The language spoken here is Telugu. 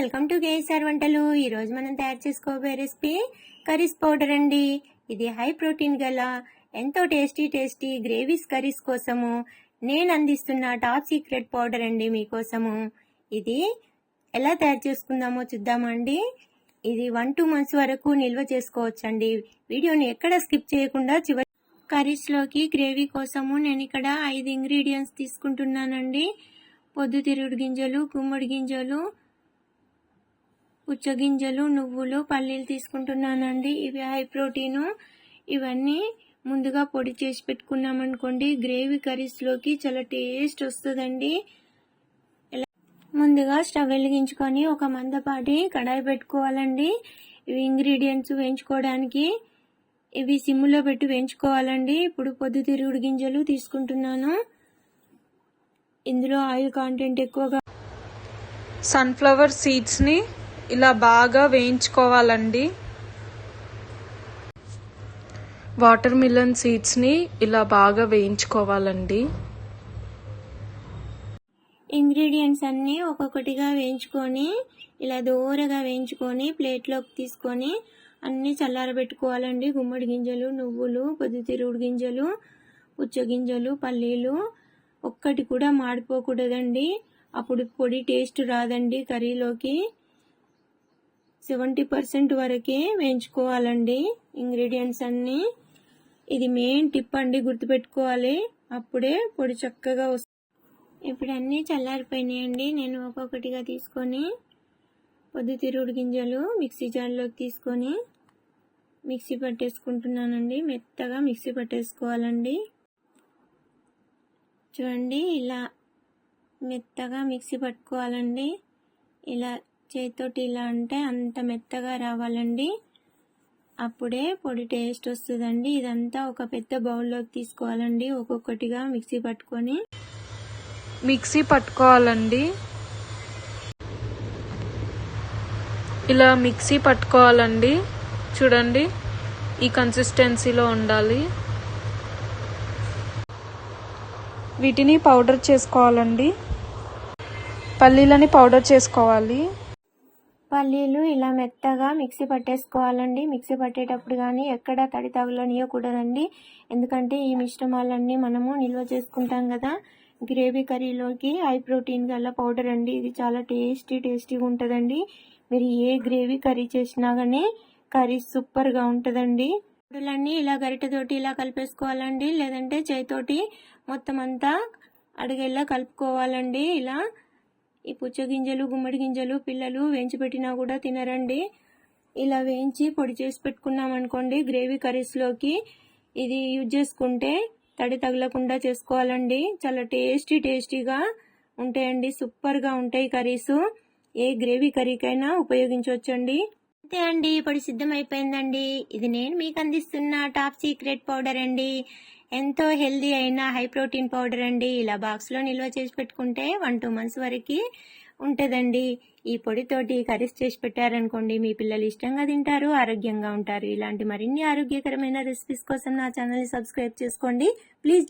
వెల్కమ్ టు కేఎస్ఆర్ వంటలు. ఈరోజు మనం తయారు చేసుకోబోయే రెసిపీ కర్రీస్ పౌడర్ అండి. ఇది హై ప్రోటీన్ గల ఎంతో టేస్టీ టేస్టీ గ్రేవీస్ కర్రీస్ కోసము నేను అందిస్తున్న టాప్ సీక్రెట్ పౌడర్ అండి మీకోసము ఇది ఎలా తయారు చేసుకుందామో చూద్దామండి ఇది వన్ టూ మంత్స్ వరకు నిల్వ చేసుకోవచ్చండి. వీడియోని ఎక్కడ స్కిప్ చేయకుండా చివరి కర్రీస్లోకి గ్రేవీ కోసము నేను ఇక్కడ ఐదు ఇంగ్రీడియంట్స్ తీసుకుంటున్నానండి. పొద్దుతిరుగుడు గింజలు గుమ్మడి గింజలు పుచ్చగింజలు నువ్వులు పల్లీలు తీసుకుంటున్నానండి. ఇవి హై ప్రోటీను. ఇవన్నీ ముందుగా పొడి చేసి పెట్టుకున్నామనుకోండి గ్రేవీ కర్రీస్లోకి చాలా టేస్ట్ వస్తుందండి. ముందుగా స్టవ్ వెలిగించుకొని ఒక మందపాటి కడాయి పెట్టుకోవాలండి. ఇవి ఇంగ్రీడియంట్స్ వేయించుకోవడానికి. ఇవి సిమ్లో పెట్టి వేయించుకోవాలండి. ఇప్పుడు పొద్దుతిరుగుడు గింజలు తీసుకుంటున్నాను. ఇందులో ఆయిల్ కాంటెంట్ ఎక్కువగా సన్ఫ్లవర్ సీడ్స్ని ఇలా బాగా వేయించుకోవాలండి. వాటర్ మిలన్ సీడ్స్ని ఇలా బాగా వేయించుకోవాలండి. ఇంగ్రీడియంట్స్ అన్నీ ఒక్కొక్కటిగా వేయించుకొని ఇలా దూరగా వేయించుకొని ప్లేట్లోకి తీసుకొని అన్నీ చల్లారబెట్టుకోవాలండి. గుమ్మడి గింజలు నువ్వులు పొద్దుతిరుగుడు గింజలు పుచ్చగింజలు పల్లీలు ఒక్కటి కూడా మాడిపోకూడదండి. అప్పుడు పొడి టేస్ట్ రాదండి కర్రీలోకి. సెవెంటీ పర్సెంట్ వరకే వేయించుకోవాలండి ఇంగ్రీడియంట్స్ అన్నీ. ఇది మెయిన్ టిప్ అండి గుర్తుపెట్టుకోవాలి. అప్పుడే పొడి చక్కగా వస్తుంది. ఇప్పుడు అన్నీ చల్లారిపోయినాయండి. నేను ఒక్కొక్కటిగా తీసుకొని పొద్దుతిరుగుడు గింజలు మిక్సీ జార్లోకి తీసుకొని మిక్సీ పట్టేసుకుంటున్నానండి. మెత్తగా మిక్సీ పట్టేసుకోవాలండి. చూడండి ఇలా మెత్తగా మిక్సీ పట్టుకోవాలండి. ఇలా చేతితోటి ఇలా అంటే అంత మెత్తగా రావాలండి. అప్పుడే పొడి టేస్ట్ వస్తుందండి. ఇదంతా ఒక పెద్ద బౌల్లోకి తీసుకోవాలండి. ఒక్కొక్కటిగా మిక్సీ పట్టుకొని. మిక్సీ పట్టుకోవాలండి. ఇలా మిక్సీ పట్టుకోవాలండి. చూడండి ఈ కన్సిస్టెన్సీలో ఉండాలి. వీటిని పౌడర్ చేసుకోవాలండి. పల్లీలని పౌడర్ చేసుకోవాలి. పల్లీలు ఇలా మెత్తగా మిక్సీ పట్టేసుకోవాలండి. మిక్సీ పట్టేటప్పుడు కానీ ఎక్కడ తడి తగులనియకూడదండి ఎందుకంటే ఈ మిశ్రమాలన్నీ మనము నిల్వ చేసుకుంటాం కదా. గ్రేవీ కర్రీలోకి హై ప్రోటీన్ గల పౌడర్ అండి. ఇది చాలా టేస్టీ టేస్టీగా ఉంటుందండి. మీరు ఏ గ్రేవీ కర్రీ చేసినా కానీ కర్రీ సూపర్గా ఉంటుందండి. పొడులన్నీ ఇలా గరిటెతోటి ఇలా కలిపేసుకోవాలండి. లేదంటే చేతితోటి మొత్తం అంతా అడిగేలా కలుపుకోవాలండి. ఇలా ఈ పుచ్చగింజలు గుమ్మడి గింజలు పిల్లలు వేయించి పెట్టినా కూడా తినరండి. ఇలా వేయించి పొడి చేసి పెట్టుకున్నాం అనుకోండి గ్రేవీ కర్రీస్లోకి ఇది యూజ్ చేసుకుంటే తడి తగలకుండా చేసుకోవాలండి. చాలా టేస్టీ టేస్టీగా ఉంటాయండి. సూపర్గా ఉంటాయి కర్రీస్. ఏ గ్రేవీ కర్రీకైనా ఉపయోగించవచ్చండి. అంతే అండి ఇప్పుడు సిద్ధం అయిపోయిందండి ఇది నేను మీకు అందిస్తున్న టాప్ సీక్రెట్ పౌడర్ అండి. ఎంతో హెల్దీ అయిన హై ప్రోటీన్ పౌడర్ అండి. ఇలా బాక్స్లో నిల్వ చేసి పెట్టుకుంటే వన్ టూ మంత్స్ వరకు ఉంటుందండి. ఈ పొడితోటి కర్రీస్ చేసి పెట్టారనుకోండి మీ పిల్లలు ఇష్టంగా తింటారు ఆరోగ్యంగా ఉంటారు. ఇలాంటి మరిన్ని ఆరోగ్యకరమైన రెసిపీస్ కోసం నా ఛానల్ని సబ్స్క్రైబ్ చేసుకోండి. ప్లీజ్